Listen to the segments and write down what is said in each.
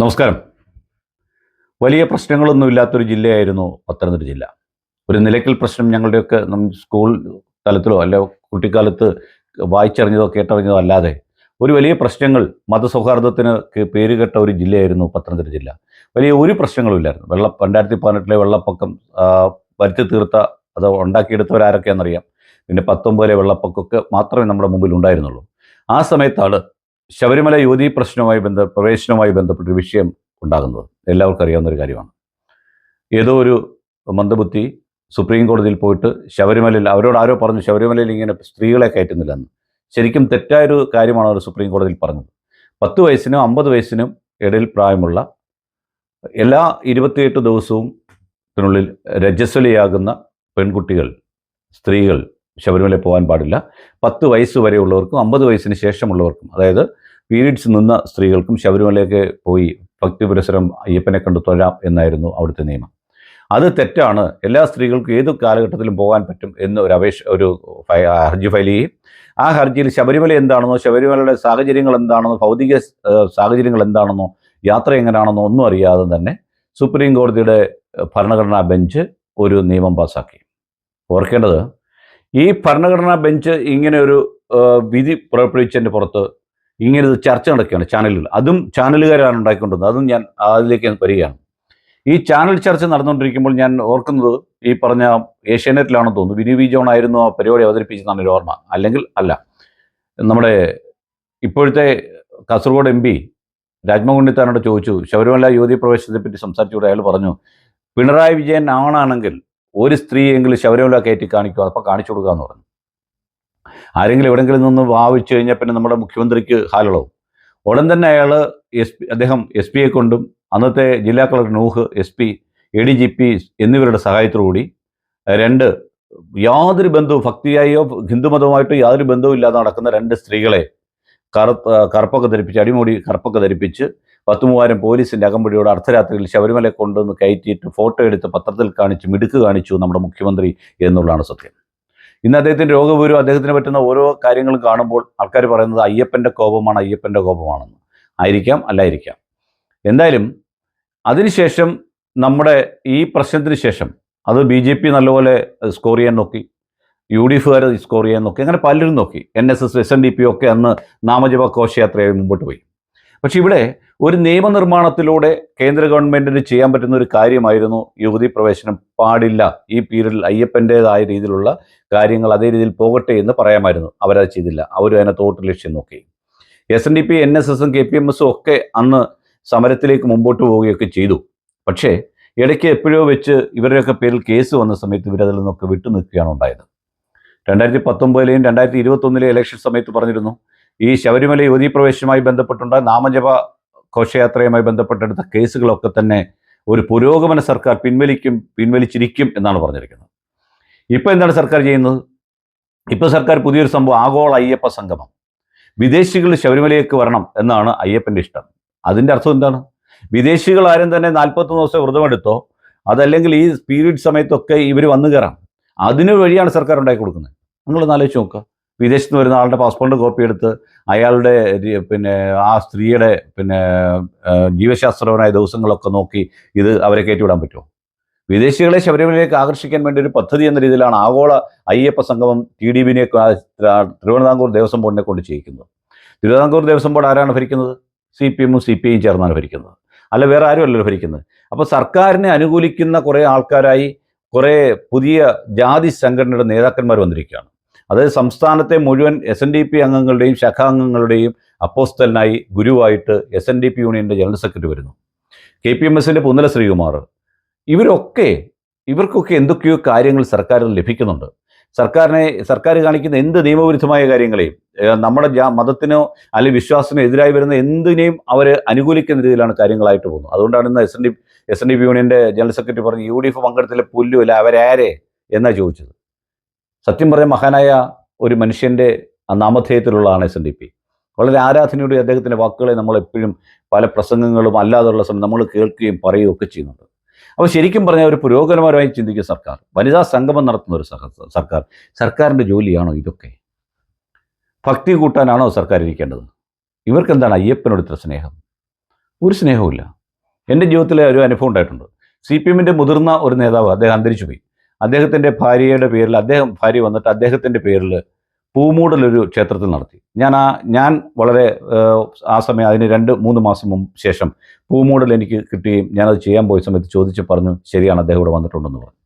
നമസ്കാരം. വലിയ പ്രശ്നങ്ങളൊന്നും ഇല്ലാത്തൊരു ജില്ലയായിരുന്നു പത്തനംതിട്ട ജില്ല. ഒരു നിലയ്ക്കൽ പ്രശ്നം ഞങ്ങളുടെയൊക്കെ സ്കൂൾ തലത്തിലോ അല്ല കുട്ടിക്കാലത്ത് വായിച്ചറിഞ്ഞതോ കേട്ടറിഞ്ഞതോ അല്ലാതെ ഒരു വലിയ പ്രശ്നങ്ങൾ മതസൗഹാർദ്ദത്തിന് പേരുകെട്ട ഒരു ജില്ലയായിരുന്നു പത്തനംതിട്ട ജില്ല. വലിയ ഒരു പ്രശ്നങ്ങളും ഇല്ലായിരുന്നു. വെള്ള രണ്ടായിരത്തി പതിനെട്ടിലെ വെള്ളപ്പൊക്കം വരുത്തി തീർത്ത അത് ഉണ്ടാക്കിയെടുത്തവരാരൊക്കെയാണെന്നറിയാം. പിന്നെ പത്തൊമ്പതിലെ വെള്ളപ്പൊക്കമൊക്കെ മാത്രമേ നമ്മുടെ മുമ്പിൽ ഉണ്ടായിരുന്നുള്ളൂ. ആ സമയത്താണ് ശബരിമല യുവതി പ്രശ്നവുമായി ബന്ധ പ്രവേശനവുമായി ബന്ധപ്പെട്ടൊരു വിഷയം ഉണ്ടാകുന്നത്. എല്ലാവർക്കും അറിയാവുന്ന ഒരു കാര്യമാണ്. ഏതോ ഒരു മന്ദബുദ്ധി സുപ്രീം കോടതിയിൽ പോയിട്ട് ശബരിമലയിൽ അവരോട് ആരോ പറഞ്ഞു ശബരിമലയിൽ ഇങ്ങനെ സ്ത്രീകളെ കയറ്റുന്നില്ലെന്ന്. ശരിക്കും തെറ്റായൊരു കാര്യമാണ് അവർ സുപ്രീം കോടതിയിൽ പറഞ്ഞത്. പത്ത് വയസ്സിനും അമ്പത് വയസ്സിനും ഇടയിൽ പ്രായമുള്ള എല്ലാ ഇരുപത്തിയെട്ട് ദിവസവും ത്തിനുള്ളിൽ രജസ്വലിയാകുന്ന പെൺകുട്ടികൾ സ്ത്രീകൾ ശബരിമലയിൽ പോകാൻ പാടില്ല. പത്ത് വയസ്സ് വരെയുള്ളവർക്കും അമ്പത് വയസ്സിന് ശേഷമുള്ളവർക്കും അതായത് പീരീഡ്സ് നിന്ന സ്ത്രീകൾക്കും ശബരിമലയൊക്കെ പോയി ഭക്തി പുരസരം അയ്യപ്പനെ കണ്ടു തൊഴാം എന്നായിരുന്നു അവിടുത്തെ നിയമം. അത് തെറ്റാണ്. എല്ലാ സ്ത്രീകൾക്കും ഏത് കാലഘട്ടത്തിലും പോകാൻ പറ്റും എന്ന് ഒരു അപേക്ഷ ഒരു ഹർജി ഫയൽ ചെയ്യും. ആ ഹർജിയിൽ ശബരിമല എന്താണെന്നോ ശബരിമലയുടെ സാഹചര്യങ്ങൾ എന്താണെന്നോ ഭൗതിക സാഹചര്യങ്ങൾ എന്താണെന്നോ യാത്ര എങ്ങനെയാണെന്നോ ഒന്നും അറിയാതെ തന്നെ സുപ്രീം കോടതിയുടെ ഭരണഘടനാ ബെഞ്ച് ഒരു നിയമം പാസാക്കി. ഓർക്കേണ്ടത് ഈ ഭരണഘടനാ ബെഞ്ച് ഇങ്ങനെ ഒരു വിധി പുറപ്പെടുവിച്ചതിന്റെ പുറത്ത് ഇങ്ങനെ ഒരു ചർച്ച നടക്കുകയാണ് ചാനലിൽ അതും ചാനലുകാരാണ് ഉണ്ടാക്കിക്കൊണ്ടിരുന്നത്. അതും ഞാൻ അതിലേക്ക് വരികയാണ്. ഈ ചാനൽ ചർച്ച നടന്നുകൊണ്ടിരിക്കുമ്പോൾ ഞാൻ ഓർക്കുന്നത് ഈ പറഞ്ഞ ഏഷ്യാനെറ്റിലാണെന്ന് തോന്നുന്നു. വിനു വി ജോൺ ആയിരുന്നു ആ പരിപാടി അവതരിപ്പിച്ചതാണ് ഒരു ഓർമ്മ. അല്ലെങ്കിൽ അല്ല. നമ്മുടെ ഇപ്പോഴത്തെ കാസർഗോഡ് എം പി രാജ്മോഹൻ ഉണ്ണിത്താനോട് ചോദിച്ചു. ശബരിമല യുവതി പ്രവേശനത്തെ പറ്റി സംസാരിച്ചുകൂടെ അയാൾ പറഞ്ഞു. പിണറായി വിജയൻ ആണാണെങ്കിൽ ഒരു സ്ത്രീയെങ്കിലും ശബരിമല കയറ്റി കാണിക്കുക അപ്പോൾ കാണിച്ചു കൊടുക്കുക എന്ന് പറഞ്ഞു. ആരെങ്കിലും എവിടെയെങ്കിലും നിന്ന് വാവിച്ചു കഴിഞ്ഞാൽ പിന്നെ നമ്മുടെ മുഖ്യമന്ത്രിക്ക് ഹാലളവും. ഉടൻ തന്നെ അയാൾ എസ് പി അദ്ദേഹം എസ് പിയെ കൊണ്ടും അന്നത്തെ ജില്ലാ collector Nooh S P A D G P എന്നിവരുടെ സഹായത്തോടുകൂടി രണ്ട് യാതൊരു ബന്ധവും ഭക്തിയായോ ഹിന്ദുമതവുമായിട്ടോ യാതൊരു ബന്ധവും ഇല്ലാതെ നടക്കുന്ന രണ്ട് സ്ത്രീകളെ കറുപ്പ് കറുപ്പൊക്കെ ധരിപ്പിച്ച് അടിമുടി കറുപ്പൊക്കെ ധരിപ്പിച്ച് പത്ത് മൂവായിരം പോലീസിന്റെ അകമ്പടിയോട് അർദ്ധരാത്രിയിൽ ശബരിമല കൊണ്ടുവന്ന് കയറ്റിയിട്ട് ഫോട്ടോ എടുത്ത് പത്രത്തിൽ കാണിച്ച് മിടുക്ക് കാണിച്ചു നമ്മുടെ മുഖ്യമന്ത്രി എന്നുള്ളതാണ് സത്യം. ഇന്ന് അദ്ദേഹത്തിന്റെ രോഗവിവരം അദ്ദേഹത്തിന് പറ്റുന്ന ഓരോ കാര്യങ്ങളും കാണുമ്പോൾ ആൾക്കാർ പറയുന്നത് അയ്യപ്പന്റെ കോപമാണ് അയ്യപ്പന്റെ കോപമാണെന്ന്. ആയിരിക്കാം അല്ലായിരിക്കാം. എന്തായാലും അതിനുശേഷം നമ്മുടെ ഈ പ്രശ്നത്തിന് ശേഷം അത് ബി ജെ പി നല്ലപോലെ സ്കോർ ചെയ്യാൻ നോക്കി യു ഡി എഫുകാർ സ്കോർ ചെയ്യാൻ നോക്കി അങ്ങനെ പലരും നോക്കി. N S S S N D P ഒക്കെ അന്ന് നാമജപ ഘോഷയാത്രയായി മുമ്പോട്ട് പോയി. പക്ഷെ ഇവിടെ ഒരു നിയമനിർമ്മാണത്തിലൂടെ കേന്ദ്ര ഗവൺമെന്റിന് ചെയ്യാൻ പറ്റുന്ന ഒരു കാര്യമായിരുന്നു യുവതി പ്രവേശനം പാടില്ല ഈ പീരീഡിൽ അയ്യപ്പന്റെതായ രീതിയിലുള്ള കാര്യങ്ങൾ അതേ രീതിയിൽ പോകട്ടെ എന്ന് പറയാമായിരുന്നു. അവരത് ചെയ്തില്ല. അവരും അതിനെ തോട്ട് ലക്ഷ്യം നോക്കി. S N D P N S എസും കെ പി എം എസും ഒക്കെ അന്ന് സമരത്തിലേക്ക് മുമ്പോട്ട് പോവുകയൊക്കെ ചെയ്തു. പക്ഷേ ഇടയ്ക്ക് എപ്പോഴോ വെച്ച് ഇവരുടെയൊക്കെ പേരിൽ കേസ് വന്ന സമയത്ത് ഇവരതിൽ നിന്നൊക്കെ വിട്ടു നിൽക്കുകയാണ് ഉണ്ടായത്. രണ്ടായിരത്തി പത്തൊമ്പതിലെയും രണ്ടായിരത്തി ഇരുപത്തൊന്നിലെ ഇലക്ഷൻ സമയത്ത് പറഞ്ഞിരുന്നു ഈ ശബരിമല യുവതി പ്രവേശനവുമായി ബന്ധപ്പെട്ടുണ്ട് നാമജപ ഘോഷയാത്രയുമായി ബന്ധപ്പെട്ടെടുത്ത കേസുകളൊക്കെ തന്നെ ഒരു പുരോഗമന സർക്കാർ പിൻവലിക്കും പിൻവലിച്ചിരിക്കും എന്നാണ് പറഞ്ഞിരിക്കുന്നത്. ഇപ്പോൾ എന്താണ് സർക്കാർ ചെയ്യുന്നത്? ഇപ്പോൾ സർക്കാർ പുതിയൊരു സംഭവം ആഗോള അയ്യപ്പ സംഗമം. വിദേശികൾ ശബരിമലയിലേക്ക് വരണം എന്നാണ് അയ്യപ്പന്റെ ഇഷ്ടം. അതിന്റെ അർത്ഥം എന്താണ്? വിദേശികൾ ആരും തന്നെ നാൽപ്പത്തൊന്ന് ദിവസം വ്രതമെടുത്തോ അതല്ലെങ്കിൽ ഈ പീരീഡ് സമയത്തൊക്കെ ഇവർ വന്നു കയറാം അതിന് വഴിയാണ് സർക്കാർ ഉണ്ടാക്കി കൊടുക്കുന്നത്. നിങ്ങളൊന്ന് ആലോചിച്ച് നോക്കുക. വിദേശത്ത് വരുന്ന ആളുടെ പാസ്പോർട്ട് കോപ്പി എടുത്ത് അയാളുടെ പിന്നെ ആ സ്ത്രീയുടെ പിന്നെ ജീവശാസ്ത്രപരമായ ദിവസങ്ങളൊക്കെ നോക്കി ഇത് അവരെ കയറ്റിവിടാൻ പറ്റുമോ? വിദേശികളെ ശബരിമലയിലേക്ക് ആകർഷിക്കാൻ വേണ്ടി ഒരു പദ്ധതി എന്ന രീതിയിലാണ് ആഗോള അയ്യപ്പ സംഗമം ടി ഡി ബിനെ തിരുവനന്തപുരം ദേവസ്വം ബോർഡിനെ കൊണ്ട് ചെയ്യിക്കുന്നത്. തിരുവിതാംകൂർ ദേവസ്വം ബോർഡ് ആരാണ് ഭരിക്കുന്നത്? സി പി എമ്മും സി പി ഐയും ചേർന്നാണ് ഭരിക്കുന്നത്. അല്ല വേറെ ആരും ഭരിക്കുന്നത്? അപ്പോൾ സർക്കാരിനെ അനുകൂലിക്കുന്ന കുറേ ആൾക്കാരായി കുറേ പുതിയ ജാതി സംഘടനയുടെ നേതാക്കന്മാർ വന്നിരിക്കുകയാണ്. അതായത് സംസ്ഥാനത്തെ മുഴുവൻ എസ് എൻ ഡി പി അംഗങ്ങളുടെയും ശാഖാംഗങ്ങളുടെയും അപ്പോസ്തലനായി ഗുരുവായിട്ട് എസ് എൻ ഡി പി യൂണിയന്റെ ജനറൽ സെക്രട്ടറി വരുന്നു. കെ പി എം എസിന്റെ പുന്നല ശ്രീകുമാർ. ഇവരൊക്കെ ഇവർക്കൊക്കെ എന്തൊക്കെയോ കാര്യങ്ങൾ സർക്കാരിൽ ലഭിക്കുന്നുണ്ട്. സർക്കാരിനെ സർക്കാർ കാണിക്കുന്ന എന്ത് നിയമവിരുദ്ധമായ കാര്യങ്ങളെയും നമ്മുടെ ജാ മതത്തിനോ അല്ലെങ്കിൽ വിശ്വാസത്തിനോ എതിരായി വരുന്ന എന്തിനേയും അവർ അനുകൂലിക്കുന്ന രീതിയിലാണ് കാര്യങ്ങളായിട്ട് പോകുന്നത്. അതുകൊണ്ടാണ് ഇന്ന് S N D S N D P യൂണിയന്റെ ജനറൽ സെക്രട്ടറി പറഞ്ഞു യു ഡി എഫ് പങ്കെടുത്തില്ല പുല്ലുമില്ല അവരാരെ എന്നാ ചോദിച്ചത്? സത്യം പറഞ്ഞ മഹാനായ ഒരു മനുഷ്യന്റെ നാമധേയത്തിലുള്ളതാണ് എസ് എൻ ഡി പി വളരെ ആരാധനയുടെ അദ്ദേഹത്തിന്റെ വാക്കുകളെ നമ്മൾ എപ്പോഴും പല പ്രസംഗങ്ങളും അല്ലാതെയുള്ള സമയം നമ്മൾ കേൾക്കുകയും പറയുകയും ഒക്കെ ചെയ്യുന്നുണ്ട്. അപ്പോൾ ശരിക്കും പറഞ്ഞാൽ ഒരു പുരോഗമനപരമായി ചിന്തിക്കുന്ന സർക്കാർ വനിതാ സംഗമം നടത്തുന്ന ഒരു സർക്കാർ സർക്കാരിന്റെ ജോലിയാണോ ഇതൊക്കെ? ഭക്തി കൂട്ടാനാണോ സർക്കാർ ഇരിക്കേണ്ടത്? ഇവർക്ക് എന്താണ് അയ്യപ്പനോട് ഇത്ര സ്നേഹം? ഒരു സ്നേഹവുമില്ല. എന്റെ ജീവിതത്തിലെ ഒരു അനുഭവം ഉണ്ടായിട്ടുണ്ട്. സി പി എമ്മിന്റെ മുതിർന്ന ഒരു നേതാവ് അദ്ദേഹം അന്തരിച്ചു പോയി അദ്ദേഹത്തിന്റെ ഭാര്യയുടെ പേരിൽ അദ്ദേഹം ഭാര്യ വന്നിട്ട് അദ്ദേഹത്തിന്റെ പേരിൽ പൂമൂടലൊരു ക്ഷേത്രത്തിൽ നടത്തി. ഞാൻ ആ ഞാൻ വളരെ ആ സമയം അതിന് രണ്ട് മൂന്ന് മാസം മുമ്പ് ശേഷം പൂമൂടൽ എനിക്ക് കിട്ടുകയും ഞാനത് ചെയ്യാൻ പോയ സമയത്ത് ചോദിച്ച് പറഞ്ഞു ശരിയാണ് അദ്ദേഹം ഇവിടെ വന്നിട്ടുണ്ടെന്ന് പറഞ്ഞു.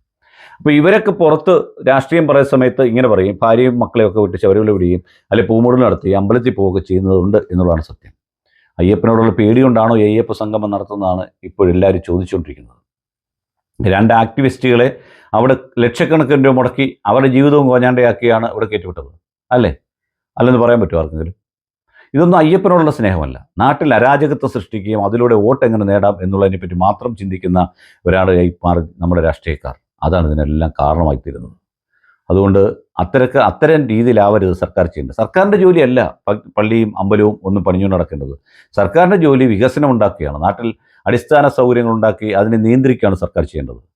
അപ്പോൾ ഇവരൊക്കെ പുറത്ത് രാഷ്ട്രീയം പറയുന്ന സമയത്ത് ഇങ്ങനെ പറയും ഭാര്യയും മക്കളെയും ഒക്കെ വിട്ട് ശബരിമല വിടുകയും അല്ലെങ്കിൽ പൂമൂടൽ നടത്തി അമ്പലത്തിൽ പോവുകയൊക്കെ ചെയ്യുന്നതുണ്ട് എന്നുള്ളതാണ് സത്യം. അയ്യപ്പനോടുള്ള പേടി കൊണ്ടാണോ അയ്യപ്പ സംഗമം നടത്തുന്നതാണ് ഇപ്പോഴെല്ലാവരും ചോദിച്ചുകൊണ്ടിരിക്കുന്നത്. രണ്ട് ആക്ടിവിസ്റ്റുകളെ അവിടെ ലക്ഷക്കണക്കിന് രൂപ മുടക്കി അവരുടെ ജീവിതവും കോഞ്ഞാണ്ടയാക്കിയാണ് ഇവിടെ കയറ്റിവിട്ടത്. അല്ലേ? അല്ലെന്ന് പറയാൻ പറ്റുമോ ആർക്കെങ്കിലും? ഇതൊന്നും അയ്യപ്പനോടുള്ള സ്നേഹമല്ല. നാട്ടിൽ അരാജകത്വം സൃഷ്ടിക്കുകയും അതിലൂടെ വോട്ട് എങ്ങനെ നേടാം എന്നുള്ളതിനെ പറ്റി മാത്രം ചിന്തിക്കുന്ന ഒരാളായി മാറി നമ്മുടെ രാഷ്ട്രീയക്കാർ. അതാണ് ഇതിനെല്ലാം കാരണമായി തീരുന്നത്. അതുകൊണ്ട് അത്തരക്ക് അത്തരം രീതിയിലാവരുത് സർക്കാർ ചെയ്യേണ്ടത്. സർക്കാരിന്റെ ജോലിയല്ല പള്ളിയും അമ്പലവും ഒന്നും പണിഞ്ഞുകൊണ്ട് നടക്കേണ്ടത്. സർക്കാരിന്റെ ജോലി വികസനം ഉണ്ടാക്കുകയാണ് നാട്ടിൽ അടിസ്ഥാന സൗകര്യങ്ങൾ ഉണ്ടാക്കി അതിനെ നിയന്ത്രിക്കുകയാണ് സർക്കാർ ചെയ്യേണ്ടത്.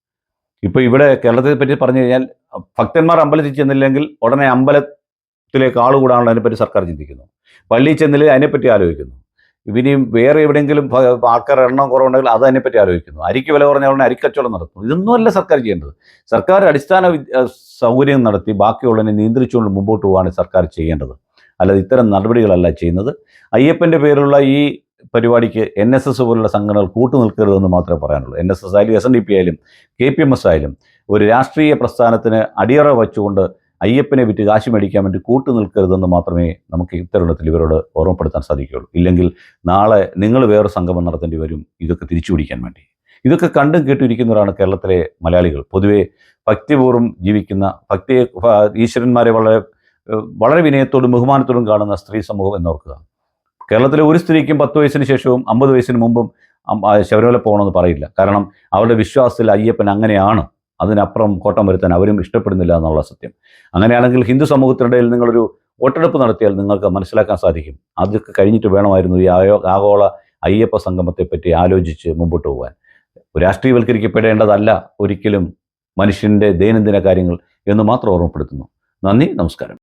ഇപ്പോൾ ഇവിടെ കേരളത്തെ പറ്റി പറഞ്ഞു കഴിഞ്ഞാൽ ഭക്തന്മാർ അമ്പലത്തിൽ ചെന്നില്ലെങ്കിൽ ഉടനെ അമ്പലത്തിലേക്ക് ആൾ കൂടാനുള്ള അതിനെപ്പറ്റി സർക്കാർ ചിന്തിക്കുന്നു. പള്ളിയിൽ ചെന്നില്ലെങ്കിൽ അതിനെപ്പറ്റി ആലോചിക്കുന്നു. ഇനിയും വേറെ എവിടെയെങ്കിലും ആൾക്കാരുടെ എണ്ണം കുറവുണ്ടെങ്കിൽ അത് അതിനെപ്പറ്റി ആലോചിക്കുന്നു. അരിക്ക് വില കുറഞ്ഞ ഉടനെ അരിക്കച്ചവടം നടത്തുന്നു. ഇതൊന്നുമല്ല സർക്കാർ ചെയ്യേണ്ടത്. സർക്കാർ അടിസ്ഥാന സൗകര്യം നടത്തി ബാക്കിയുള്ളതിനെ നിയന്ത്രിച്ചുകൊണ്ട് മുമ്പോട്ട് പോവുകയാണ് സർക്കാർ ചെയ്യേണ്ടത്. അല്ലാതെ ഇത്തരം നടപടികളല്ല ചെയ്യുന്നത്. അയ്യപ്പന്റെ പേരുള്ള ഈ പരിപാടിക്ക് എൻ എസ് എസ് പോലുള്ള സംഘടനകൾ കൂട്ടുനിൽക്കരുതെന്ന് മാത്രമേ പറയാനുള്ളൂ. എൻ എസ് എസ് ആയാലും എസ് എൻ ഡി പി ആയാലും കെ പി എം എസ് ആയാലും ഒരു രാഷ്ട്രീയ പ്രസ്ഥാനത്തിന് അടിയറ വച്ചുകൊണ്ട് അയ്യപ്പനെ വിറ്റ് കാശ് മേടിക്കാൻ വേണ്ടി കൂട്ടു നിൽക്കരുതെന്ന് മാത്രമേ നമുക്ക് ഇത്തരുണത്തിൽ ഇവരോട് ഓർമ്മപ്പെടുത്താൻ സാധിക്കുകയുള്ളൂ. ഇല്ലെങ്കിൽ നാളെ നിങ്ങൾ വേറെ സംഗമം നടത്തേണ്ടി വരും. ഇതൊക്കെ തിരിച്ചു പിടിക്കാൻ വേണ്ടി. ഇതൊക്കെ കണ്ടും കേട്ടിരിക്കുന്നവരാണ് കേരളത്തിലെ മലയാളികൾ. പൊതുവെ ഭക്തിപൂർവം ജീവിക്കുന്ന ഭക്തിയെ ഈശ്വരന്മാരെ വളരെ വളരെ വിനയത്തോടും ബഹുമാനത്തോടും കാണുന്ന സ്ത്രീ സമൂഹം എന്നോർക്കുക കേരളത്തിലെ ഒരു സ്ത്രീക്കും പത്ത് വയസ്സിന് ശേഷവും അമ്പത് വയസ്സിന് മുമ്പും ശബരിമല പോകണമെന്ന് പറയില്ല. കാരണം അവരുടെ വിശ്വാസത്തിൽ അയ്യപ്പൻ അങ്ങനെയാണ്. അതിനപ്പുറം കോട്ടം വരുത്താൻ അവരും ഇഷ്ടപ്പെടുന്നില്ല എന്നുള്ള സത്യം. അങ്ങനെയാണെങ്കിൽ ഹിന്ദു സമൂഹത്തിനിടയിൽ നിങ്ങളൊരു വോട്ടെടുപ്പ് നടത്തിയാൽ നിങ്ങൾക്ക് മനസ്സിലാക്കാൻ സാധിക്കും. അതൊക്കെ കഴിഞ്ഞിട്ട് വേണമായിരുന്നു ഈ ആഗോള അയ്യപ്പ സംഗമത്തെപ്പറ്റി ആലോചിച്ച് മുമ്പോട്ട് പോകാൻ. രാഷ്ട്രീയവൽക്കരിക്കപ്പെടേണ്ടതല്ല ഒരിക്കലും മനുഷ്യന്റെ ദൈനംദിന കാര്യങ്ങൾ എന്ന് മാത്രം ഓർമ്മപ്പെടുത്തുന്നു. നന്ദി നമസ്കാരം.